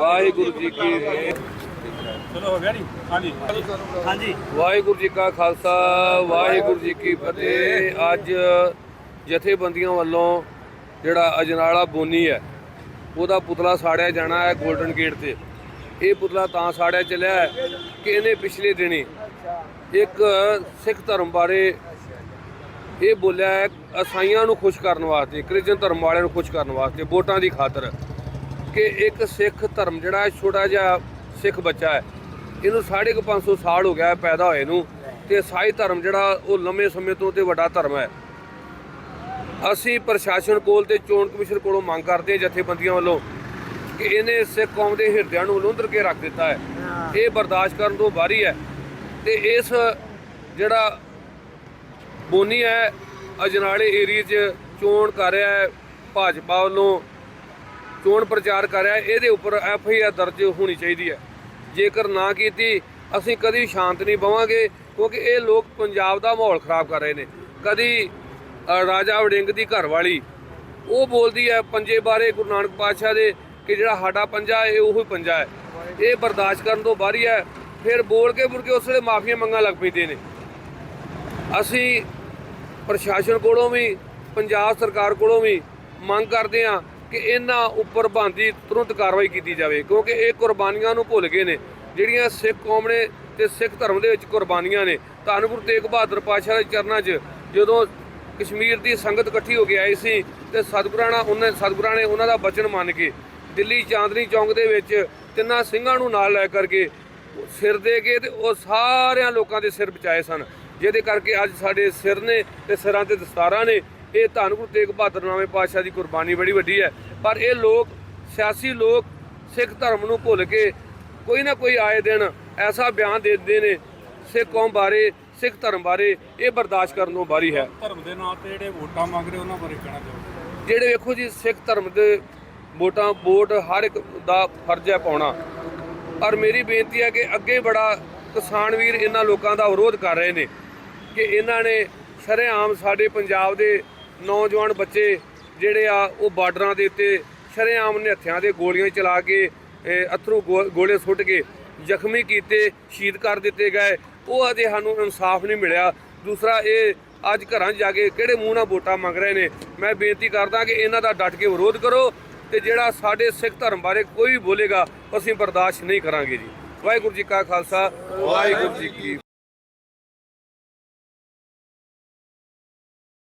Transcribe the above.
ਵਾਹਿਗੁਰੂ ਜੀ ਕੀ ਚਲੋ ਹੋ ਗਿਆ ਜੀ ਹਾਂਜੀ। ਹਾਂਜੀ। ਵਾਹਿਗੁਰੂ ਜੀ ਕਾ ਖਾਲਸਾ ਵਾਹਿਗੁਰੂ ਜੀ ਕੀ ਫਤਿਹ। ਅੱਜ ਜਥੇਬੰਦੀਆਂ ਵੱਲੋਂ ਜਿਹੜਾ ਅਜਨਾਲਾ ਬੋਨੀ ਹੈ ਉਹਦਾ ਪੁਤਲਾ ਸਾੜਿਆ ਜਾਣਾ ਹੈ 골ਡਨ ਗੇਟ ਤੇ। ਇਹ ਪੁਤਲਾ ਤਾਂ ਸਾੜਿਆ ਚੱਲਿਆ ਹੈ ਕਿ ਇਹਨੇ ਪਿਛਲੇ ਦਿਨੀ ਇੱਕ ਸਿੱਖ ਧਰਮ ਬਾਰੇ ਇਹ ਬੋਲਿਆ ਹੈ ਅਸਾਈਆਂ ਨੂੰ ਖੁਸ਼ ਕਰਨ ਵਾਸਤੇ ਕ੍ਰਿਸਚਨ ਧਰਮ ਵਾਲਿਆਂ ਨੂੰ ਖੁਸ਼ ਕਰਨ ਵਾਸਤੇ ਵੋਟਾਂ ਦੀ ਖਾਤਰ। ਕਿ ਇੱਕ ਸਿੱਖ ਧਰਮ ਜਿਹੜਾ ਛੋਟਾ ਜਿਹਾ ਸਿੱਖ ਬੱਚਾ ਹੈ, ਇਹਨੂੰ 550 ਸਾਲ ਹੋ ਗਿਆ ਪੈਦਾ ਹੋਏ ਨੂੰ ਤੇ ਸਾਈ ਧਰਮ ਜਿਹੜਾ ਉਹ ਲੰਮੇ ਸਮੇਂ ਤੋਂ ਤੇ ਵੱਡਾ ਧਰਮ ਹੈ। ਅਸੀਂ ਪ੍ਰਸ਼ਾਸਨ ਕੋਲ ਤੇ ਚੋਣ ਕਮਿਸ਼ਨ ਕੋਲੋਂ ਮੰਗ ਕਰਦੇ ਹਾਂ ਜਥੇਬੰਦੀਆਂ ਵੱਲੋਂ ਕਿ ਇਹਨੇ ਸਿੱਖ ਕੌਮ ਦੇ ਹਿਰਦਿਆਂ ਨੂੰ ਲੁੰਦਰ ਕੇ ਰੱਖ ਦਿੱਤਾ ਹੈ। ਇਹ ਬਰਦਾਸ਼ਤ ਕਰਨ ਤੋਂ ਬਾਹਰੀ ਹੈ ਤੇ ਇਸ ਜਿਹੜਾ ਬੋਨੀ ਹੈ, ਅਜਨਾਲੇ ਏਰੀਆ 'ਚ ਚੋਣ ਕਰ ਰਿਹਾ ਹੈ ਭਾਜਪਾ ਵੱਲੋਂ ਚੋਣ ਪ੍ਰਚਾਰ ਕਰ ਰਿਹਾ ਇਹਦੇ ਉੱਪਰ ਐਫ ਆਈ ਆਰ ਦਰਜ ਹੋਣੀ ਚਾਹੀਦੀ ਹੈ। ਜੇਕਰ ਨਾ ਕੀਤੀ, ਅਸੀਂ ਕਦੀ ਸ਼ਾਂਤ ਨਹੀਂ ਬਵਾਂਗੇ, ਕਿਉਂਕਿ ਇਹ ਲੋਕ ਪੰਜਾਬ ਦਾ ਮਾਹੌਲ ਖਰਾਬ ਕਰ ਰਹੇ ਨੇ। ਕਦੀ ਰਾਜਾ ਵੜਿੰਗ ਦੀ ਘਰਵਾਲੀ, ਉਹ ਬੋਲਦੀ ਹੈ ਪੰਜੇ ਬਾਰੇ ਗੁਰੂ ਨਾਨਕ ਪਾਤਸ਼ਾਹ ਦੇ ਕਿ ਜਿਹੜਾ ਸਾਡਾ ਪੰਜਾ ਹੈ, ਇਹ ਉਹੀ ਪੰਜਾ ਹੈ। ਇਹ ਬਰਦਾਸ਼ਤ ਕਰਨ ਤੋਂ ਬਾਹਰੀ ਹੈ ਫਿਰ ਬੋਲ ਕੇ ਮੁੜ ਕੇ ਉਸ ਵੇਲੇ ਮਾਫੀਆਂ ਮੰਗਣ ਲੱਗ ਪੈਂਦੇ ਨੇ। ਅਸੀਂ ਪ੍ਰਸ਼ਾਸਨ ਕੋਲੋਂ ਵੀ, ਪੰਜਾਬ ਸਰਕਾਰ ਕੋਲੋਂ ਵੀ ਮੰਗ ਕਰਦੇ ਹਾਂ ਕਿ ਇਹਨਾਂ ਉੱਪਰ ਬੰਦੀ ਤੁਰੰਤ ਕਾਰਵਾਈ ਕੀਤੀ ਜਾਵੇ, ਕਿਉਂਕਿ ਇਹ ਕੁਰਬਾਨੀਆਂ ਨੂੰ ਭੁੱਲ ਗਏ ਨੇ। ਜਿਹੜੀਆਂ ਸਿੱਖ ਕੌਮ ਨੇ ਤੇ ਸਿੱਖ ਧਰਮ ਦੇ ਵਿੱਚ ਕੁਰਬਾਨੀਆਂ ਨੇ ਧੰਨ ਗੁਰੂ ਤੇਗ ਬਹਾਦਰ ਪਾਤਸ਼ਾਹ ਦੇ ਚਰਨਾਂ 'ਚ ਜਦੋਂ ਕਸ਼ਮੀਰ ਦੀ ਸੰਗਤ ਇਕੱਠੀ ਹੋ ਕੇ ਆਈ ਸੀ ਤੇ ਸਤਿਗੁਰਾਂ ਨਾਲ ਉਹਨਾਂ ਸਤਿਗੁਰਾਂ ਨੇ ਉਹਨਾਂ ਦਾ ਬਚਨ ਮੰਨ ਕੇ ਦਿੱਲੀ ਚਾਂਦਨੀ ਚੌਂਕ ਦੇ ਵਿੱਚ ਤਿੰਨਾਂ ਸਿੰਘਾਂ ਨੂੰ ਨਾਲ ਲੈ ਕਰਕੇ ਸਿਰ ਦੇ ਕੇ ਤੇ ਉਹ ਸਾਰਿਆਂ ਲੋਕਾਂ ਦੇ ਸਿਰ ਬਚਾਏ ਸਨ। ਜਿਹਦੇ ਕਰਕੇ ਅੱਜ ਸਾਡੇ ਸਿਰ ਨੇ ਤੇ ਸਿਰਾਂ ਤੇ ਦਸਤਾਰਾਂ ਨੇ। ਇਹ ਧੰਨ ਗੁਰੂ ਤੇਗ ਬਹਾਦਰ ਨਾਮੇ ਪਾਤਸ਼ਾਹ ਦੀ ਕੁਰਬਾਨੀ ਬੜੀ ਵੱਡੀ ਹੈ। ਪਰ ਇਹ ਲੋਕ ਸਿਆਸੀ ਲੋਕ ਸਿੱਖ ਧਰਮ ਨੂੰ ਭੁੱਲ ਕੇ ਕੋਈ ਨਾ ਕੋਈ ਆਏ ਦਿਨ ਐਸਾ ਬਿਆਨ ਦੇ ਦਿੰਦੇ ਨੇ ਸਿੱਖ ਕੌਮ ਬਾਰੇ ਸਿੱਖ ਧਰਮ ਬਾਰੇ ਇਹ ਬਰਦਾਸ਼ਤ ਕਰਨ ਤੋਂ ਬਾਹਰੀ ਹੈ। ਧਰਮ ਦੇ ਨਾਂ ਤੇ ਜਿਹੜੇ ਵੋਟਾਂ ਮੰਗ ਰਹੇ ਉਹਨਾਂ ਬਾਰੇ ਕਹਿਣਾ ਚਾਹੁੰਦੇ ਜਿਹੜੇ ਵੇਖੋ ਜੀ ਸਿੱਖ ਧਰਮ ਦੇ ਵੋਟਾਂ ਵੋਟ ਹਰ ਇੱਕ ਦਾ ਫਰਜ਼ ਹੈ ਪਾਉਣਾ। ਪਰ ਮੇਰੀ ਬੇਨਤੀ ਹੈ ਕਿ ਅੱਗੇ ਬੜਾ ਕਿਸਾਨ ਵੀਰ ਇਹਨਾਂ ਲੋਕਾਂ ਦਾ ਵਿਰੋਧ ਕਰ ਰਹੇ ਨੇ ਕਿ ਇਹਨਾਂ ਨੇ ਸ਼ਰੇਆਮ ਸਾਡੇ ਪੰਜਾਬ ਦੇ ਨੌਜਵਾਨ ਬੱਚੇ ਜਿਹੜੇ ਆ, ਉਹ ਬਾਰਡਰਾਂ ਦੇ ਉੱਤੇ ਸ਼ਰੇਆਮ ਨੇ ਹੱਥਿਆਂ ਦੇ ਗੋਲੀਆਂ ਚਲਾ ਕੇ ਇਹ ਅਥਰੂ ਗੋ- ਗੋਲੇ ਸੁੱਟ ਕੇ ਜ਼ਖਮੀ ਕੀਤੇ, ਸ਼ਹੀਦ ਕਰ ਦਿੱਤੇ ਗਏ। ਉਹ ਅਜੇ ਸਾਨੂੰ ਇਨਸਾਫ ਨਹੀਂ ਮਿਲਿਆ। ਦੂਸਰਾ ਇਹ, ਅੱਜ ਘਰਾਂ 'ਚ ਜਾ ਕੇ ਕਿਹੜੇ ਮੂੰਹ ਨਾਲ ਵੋਟਾਂ ਮੰਗ ਰਹੇ ਨੇ? ਮੈਂ ਬੇਨਤੀ ਕਰਦਾ ਕਿ ਇਹਨਾਂ ਦਾ ਡਟ ਕੇ ਵਿਰੋਧ ਕਰੋ ਤੇ ਜਿਹੜਾ ਸਾਡੇ ਸਿੱਖ ਧਰਮ ਬਾਰੇ ਕੋਈ ਵੀ ਬੋਲੇਗਾ, ਅਸੀਂ ਬਰਦਾਸ਼ਤ ਨਹੀਂ ਕਰਾਂਗੇ ਜੀ। ਵਾਹਿਗੁਰੂ ਜੀ ਕਾ ਖਾਲਸਾ, ਵਾਹਿਗੁਰੂ ਜੀ ਕੀ